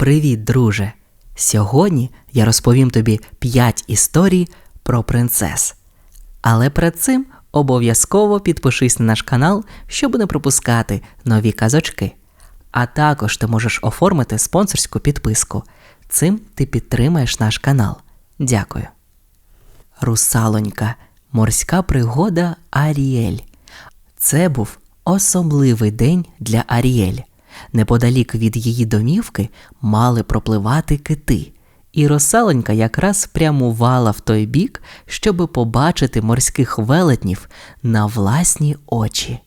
Привіт, друже! Сьогодні я розповім тобі 5 історій про принцес. Але перед цим обов'язково підпишись на наш канал, щоб не пропускати нові казочки. А також ти можеш оформити спонсорську підписку. Цим ти підтримаєш наш канал. Дякую. Русалонька. Морська пригода Аріель. Це був особливий день для Аріель. Неподалік від її домівки мали пропливати кити, і русалонька якраз прямувала в той бік, щоби побачити морських велетнів на власні очі.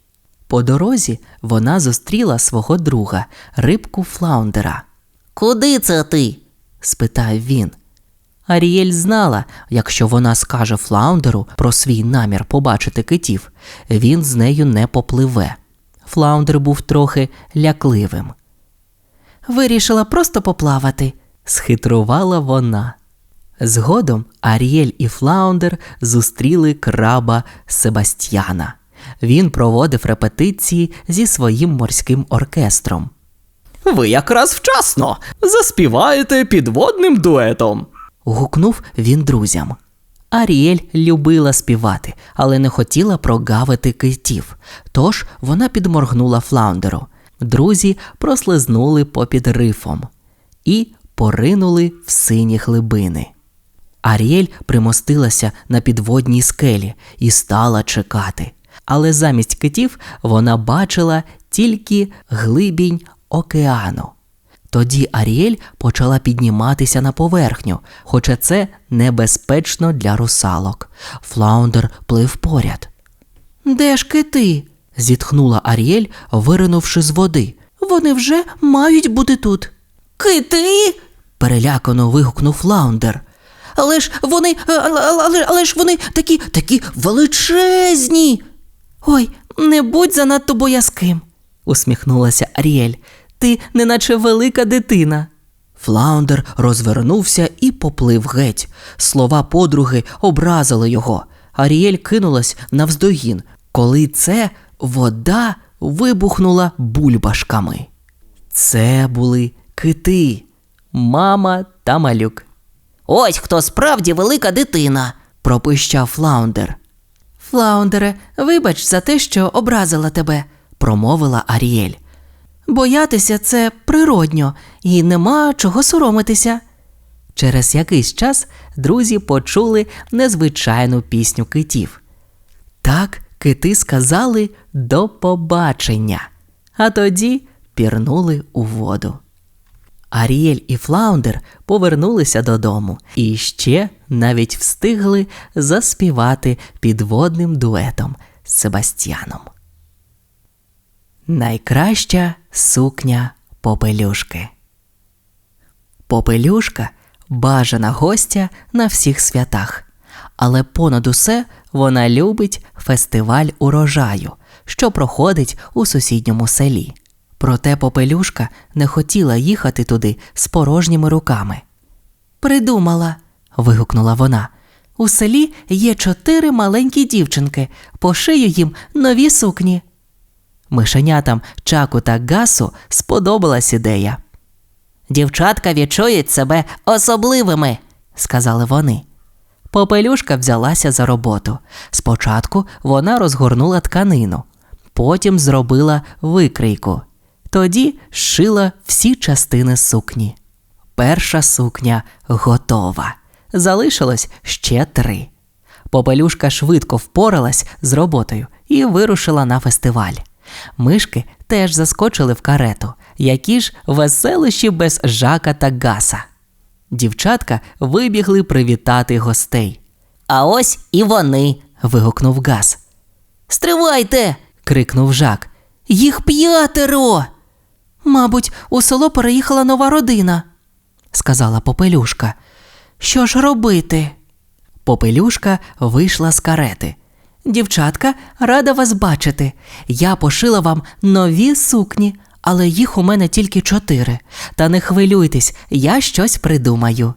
По дорозі вона зустріла свого друга, рибку Флаундера. Куди це ти? спитав він. Аріель знала, якщо вона скаже Флаундеру про свій намір побачити китів, він з нею не попливе. Флаундер був трохи лякливим. Вирішила просто поплавати, схитрувала вона. Згодом Аріель і Флаундер зустріли краба Себастьяна. Він проводив репетиції зі своїм морським оркестром. Ви якраз вчасно заспіваєте підводним дуетом. гукнув він друзям. Аріель любила співати, але не хотіла прогавити китів, тож вона підморгнула Флаундеру. Друзі прослизнули попід рифом і поринули в сині глибини. Аріель примостилася на підводній скелі і стала чекати. Але замість китів вона бачила тільки глибінь океану. Тоді Аріель почала підніматися на поверхню, хоча це небезпечно для русалок. Флаундер плив поряд. Де ж кити? зітхнула Аріель, виринувши з води. Вони вже мають бути тут. Кити? перелякано вигукнув Флаундер. Але ж вони. Але, але, ж вони такі, такі величезні. Ой, не будь занадто боязким, усміхнулася Аріель. Ти неначе велика дитина. Флаундер розвернувся і поплив геть. Слова подруги образили його. Аріель кинулась навздогін, коли це вода вибухнула бульбашками. Це були кити, мама та малюк. Ось хто справді велика дитина. пропищав Флаундер. Флаундере, вибач за те, що образила тебе, промовила Аріель. Боятися це природньо, і нема чого соромитися. Через якийсь час друзі почули незвичайну пісню китів. Так кити сказали до побачення, а тоді пірнули у воду. Аріель і Флаундер повернулися додому і ще навіть встигли заспівати підводним дуетом з Себастьяном. Найкраща сукня попелюшки. Попелюшка бажана гостя на всіх святах, але понад усе вона любить фестиваль урожаю, що проходить у сусідньому селі. Проте попелюшка не хотіла їхати туди з порожніми руками. Придумала. вигукнула вона. У селі є чотири маленькі дівчинки, пошию їм нові сукні. Мишенятам Чаку та Гасу сподобалась ідея. Дівчатка відчують себе особливими. сказали вони. Попелюшка взялася за роботу. Спочатку вона розгорнула тканину, потім зробила викрийку. Тоді зшила всі частини сукні. Перша сукня готова. Залишилось ще три. Попелюшка швидко впоралась з роботою і вирушила на фестиваль. Мишки теж заскочили в карету, які ж веселищі без жака та гаса. Дівчатка вибігли привітати гостей. А ось і вони. вигукнув Гас. Стривайте! крикнув Жак. Їх п'ятеро. Мабуть, у село переїхала нова родина, сказала Попелюшка. Що ж робити? Попелюшка вийшла з карети. Дівчатка, рада вас бачити. Я пошила вам нові сукні, але їх у мене тільки чотири. Та не хвилюйтесь, я щось придумаю.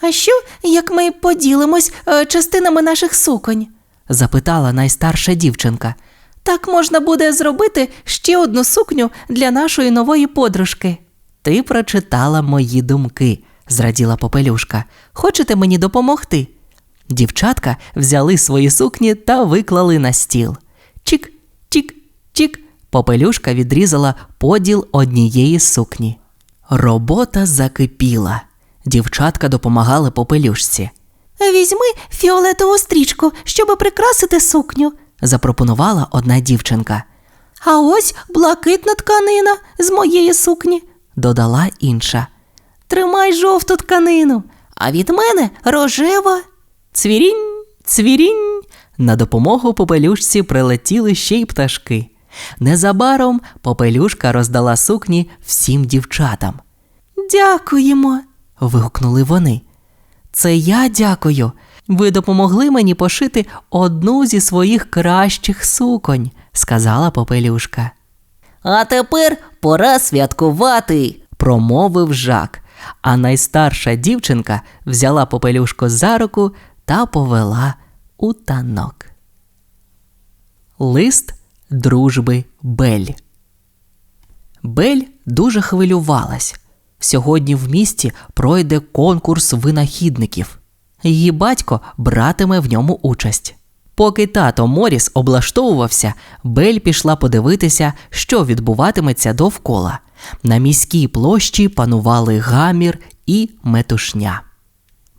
А що, як ми поділимось е, частинами наших суконь? запитала найстарша дівчинка. Так можна буде зробити ще одну сукню для нашої нової подружки. Ти прочитала мої думки, зраділа попелюшка. Хочете мені допомогти? Дівчатка взяли свої сукні та виклали на стіл. Чік, чік, чік. Попелюшка відрізала поділ однієї сукні. Робота закипіла. Дівчатка допомагали попелюшці. Візьми фіолетову стрічку, щоб прикрасити сукню. Запропонувала одна дівчинка. А ось блакитна тканина з моєї сукні. Додала інша. Тримай жовту тканину, а від мене рожева. Цвірінь, цвірінь. На допомогу попелюшці прилетіли ще й пташки. Незабаром попелюшка роздала сукні всім дівчатам. Дякуємо. Вигукнули вони. Це я дякую. Ви допомогли мені пошити одну зі своїх кращих суконь, сказала попелюшка. А тепер пора святкувати. Промовив жак, а найстарша дівчинка взяла попелюшку за руку та повела у танок. Лист дружби Бель. Бель дуже хвилювалась. Сьогодні в місті пройде конкурс винахідників. Її батько братиме в ньому участь. Поки тато Моріс облаштовувався, Бель пішла подивитися, що відбуватиметься довкола. На міській площі панували гамір і метушня.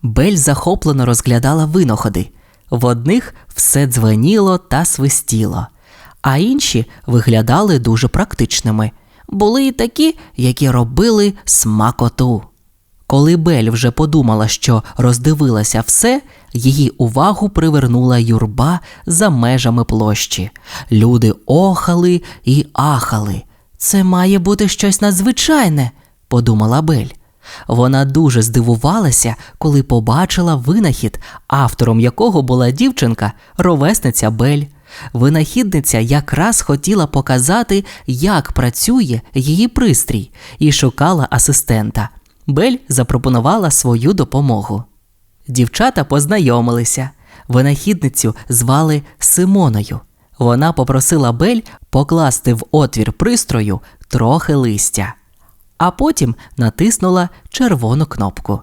Бель захоплено розглядала винаходи. В одних все дзвеніло та свистіло, а інші виглядали дуже практичними. Були й такі, які робили смакоту. Коли Бель вже подумала, що роздивилася все, її увагу привернула юрба за межами площі. Люди охали і ахали. Це має бути щось надзвичайне, подумала Бель. Вона дуже здивувалася, коли побачила винахід, автором якого була дівчинка, ровесниця Бель. Винахідниця якраз хотіла показати, як працює її пристрій, і шукала асистента. Бель запропонувала свою допомогу. Дівчата познайомилися. Винахідницю звали Симоною. Вона попросила Бель покласти в отвір пристрою трохи листя, а потім натиснула червону кнопку.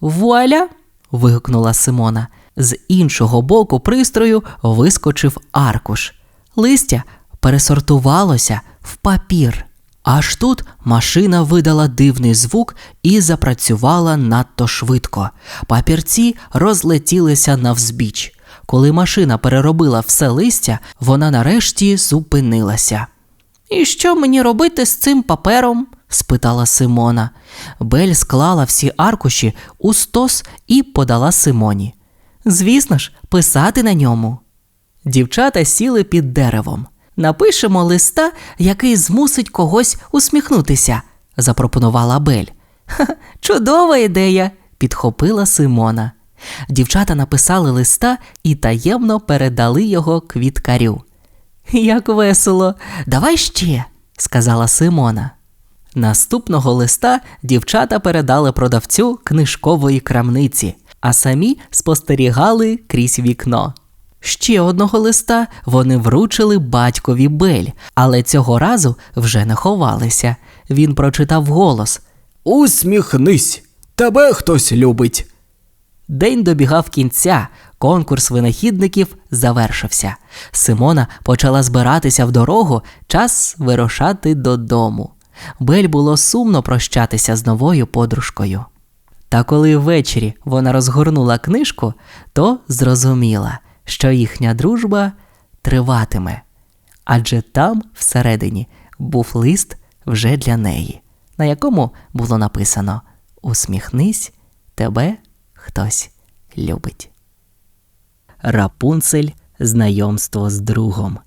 Вуаля! вигукнула Симона. З іншого боку пристрою вискочив аркуш. Листя пересортувалося в папір. Аж тут машина видала дивний звук і запрацювала надто швидко. Папірці розлетілися навзбіч. Коли машина переробила все листя, вона нарешті зупинилася. І що мені робити з цим папером? Спитала Симона. Бель склала всі аркуші у стос і подала Симоні. Звісно ж, писати на ньому. Дівчата сіли під деревом. Напишемо листа, який змусить когось усміхнутися, запропонувала Бель. «Ха, чудова ідея, підхопила Симона. Дівчата написали листа і таємно передали його квіткарю. Як весело, давай ще, сказала Симона. Наступного листа дівчата передали продавцю книжкової крамниці, а самі спостерігали крізь вікно. Ще одного листа вони вручили батькові Бель, але цього разу вже не ховалися. Він прочитав голос. Усміхнись, тебе хтось любить. День добігав кінця, конкурс винахідників завершився. Симона почала збиратися в дорогу, час вирушати додому. Бель було сумно прощатися з новою подружкою. Та коли ввечері вона розгорнула книжку, то зрозуміла, що їхня дружба триватиме. Адже там всередині був лист вже для неї, на якому було написано Усміхнись, тебе хтось любить. Рапунцель знайомство з другом.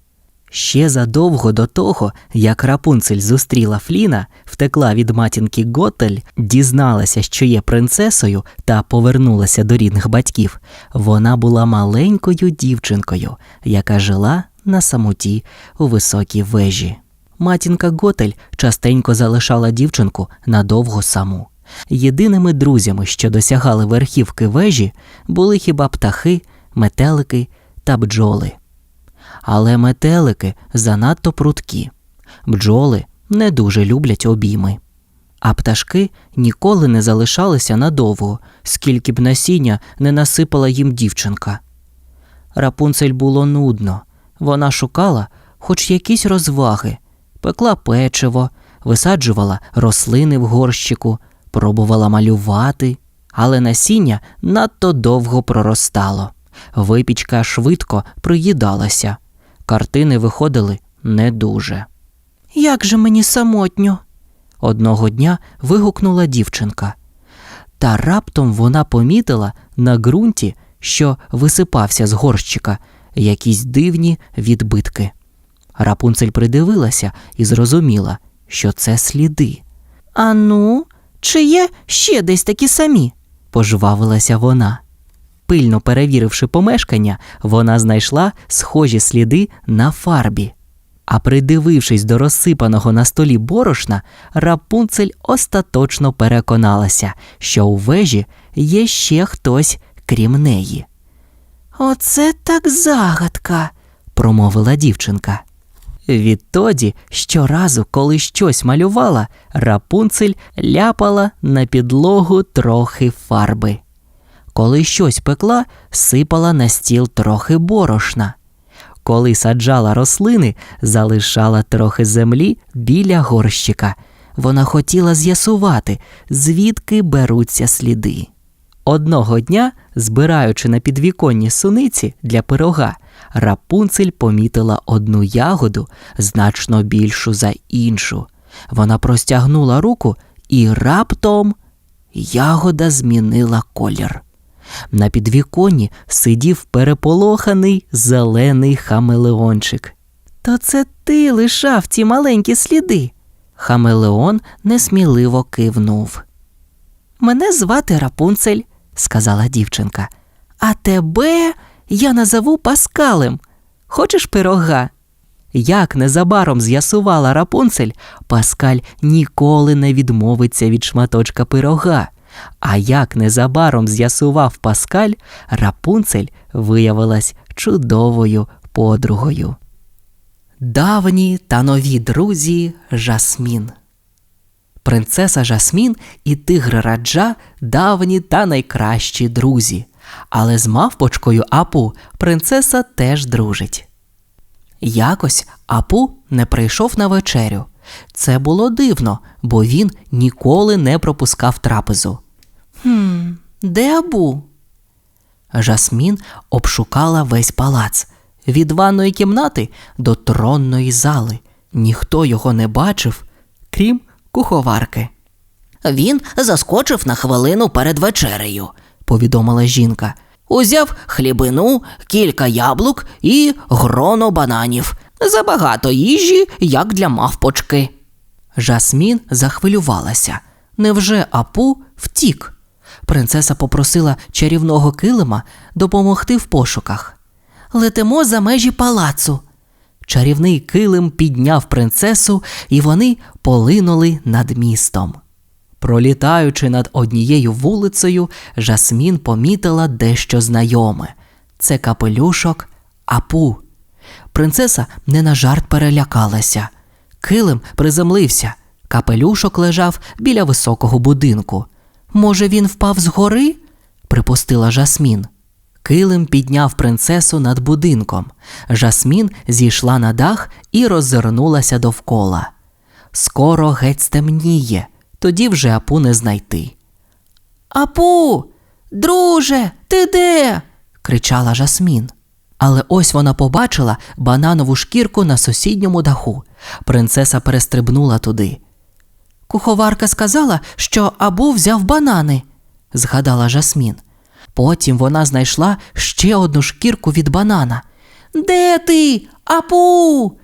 Ще задовго до того, як Рапунцель зустріла Фліна, втекла від матінки Готель, дізналася, що є принцесою, та повернулася до рідних батьків. Вона була маленькою дівчинкою, яка жила на самоті у високій вежі. Матінка Готель частенько залишала дівчинку надовго саму. Єдиними друзями, що досягали верхівки вежі, були хіба птахи, метелики та бджоли. Але метелики занадто прудкі. Бджоли не дуже люблять обійми. А пташки ніколи не залишалися надовго, скільки б насіння не насипала їм дівчинка. Рапунцель було нудно. Вона шукала хоч якісь розваги, пекла печиво, висаджувала рослини в горщику, пробувала малювати, але насіння надто довго проростало. Випічка швидко приїдалася. Картини виходили не дуже. Як же мені самотньо. Одного дня вигукнула дівчинка. Та раптом вона помітила на ґрунті, що висипався з горщика, якісь дивні відбитки. Рапунцель придивилася і зрозуміла, що це сліди. А ну, чи є ще десь такі самі? Пожвавилася вона. Пильно перевіривши помешкання, вона знайшла схожі сліди на фарбі. А придивившись до розсипаного на столі борошна, Рапунцель остаточно переконалася, що у вежі є ще хтось крім неї, Оце так загадка. промовила дівчинка. Відтоді, щоразу, коли щось малювала, Рапунцель ляпала на підлогу трохи фарби. Коли щось пекла, сипала на стіл трохи борошна. Коли саджала рослини, залишала трохи землі біля горщика. Вона хотіла з'ясувати, звідки беруться сліди. Одного дня, збираючи на підвіконні суниці для пирога, Рапунцель помітила одну ягоду значно більшу за іншу. Вона простягнула руку і раптом ягода змінила колір. На підвіконні сидів переполоханий зелений хамелеончик. То це ти лишав ті маленькі сліди. Хамелеон несміливо кивнув. Мене звати Рапунцель, сказала дівчинка. а тебе я назову Паскалем. Хочеш пирога? Як незабаром з'ясувала Рапунцель, Паскаль ніколи не відмовиться від шматочка пирога. А як незабаром з'ясував Паскаль, Рапунцель виявилась чудовою подругою. Давні та нові друзі Жасмін. Принцеса Жасмін і тигр Раджа давні та найкращі друзі. Але з мавпочкою Апу принцеса теж дружить. Якось Апу не прийшов на вечерю. Це було дивно, бо він ніколи не пропускав трапезу. Хм, де Абу? Жасмін обшукала весь палац від ванної кімнати до тронної зали. Ніхто його не бачив, крім куховарки, Він заскочив на хвилину перед вечерею. повідомила жінка. Узяв хлібину, кілька яблук і гроно бананів. Забагато їжі, як для мавпочки. Жасмін захвилювалася. Невже Апу втік? Принцеса попросила чарівного килима допомогти в пошуках. Летимо за межі палацу. Чарівний килим підняв принцесу, і вони полинули над містом. Пролітаючи над однією вулицею, Жасмін помітила дещо знайоме це капелюшок Апу. Принцеса не на жарт перелякалася. Килим приземлився, капелюшок лежав біля високого будинку. Може, він впав з гори? припустила Жасмін. Килим підняв принцесу над будинком. Жасмін зійшла на дах і роззирнулася довкола. Скоро геть стемніє, тоді вже апу не знайти. Апу, друже, ти де? кричала Жасмін. Але ось вона побачила бананову шкірку на сусідньому даху. Принцеса перестрибнула туди. Куховарка сказала, що Абу взяв банани. згадала Жасмін. Потім вона знайшла ще одну шкірку від банана. Де ти? Апу?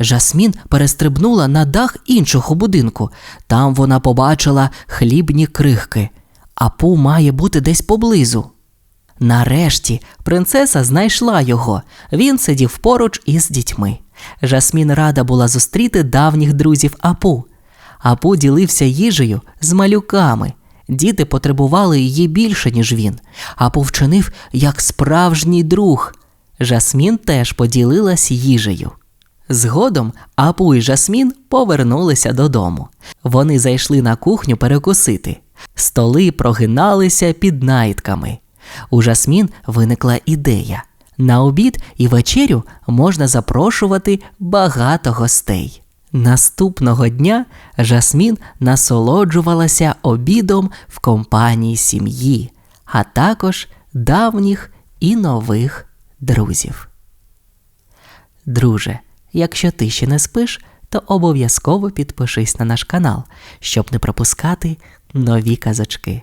Жасмін перестрибнула на дах іншого будинку. Там вона побачила хлібні крихки. Апу має бути десь поблизу. Нарешті принцеса знайшла його. Він сидів поруч із дітьми. Жасмін рада була зустріти давніх друзів Апу. Апу ділився їжею з малюками. Діти потребували її більше, ніж він. Апу вчинив як справжній друг. Жасмін теж поділилась їжею. Згодом Апу і Жасмін повернулися додому. Вони зайшли на кухню перекусити. Столи прогиналися під найтками. У Жасмін виникла ідея. На обід і вечерю можна запрошувати багато гостей. Наступного дня Жасмін насолоджувалася обідом в компанії сім'ї, а також давніх і нових друзів. Друже, якщо ти ще не спиш, то обов'язково підпишись на наш канал, щоб не пропускати нові казочки.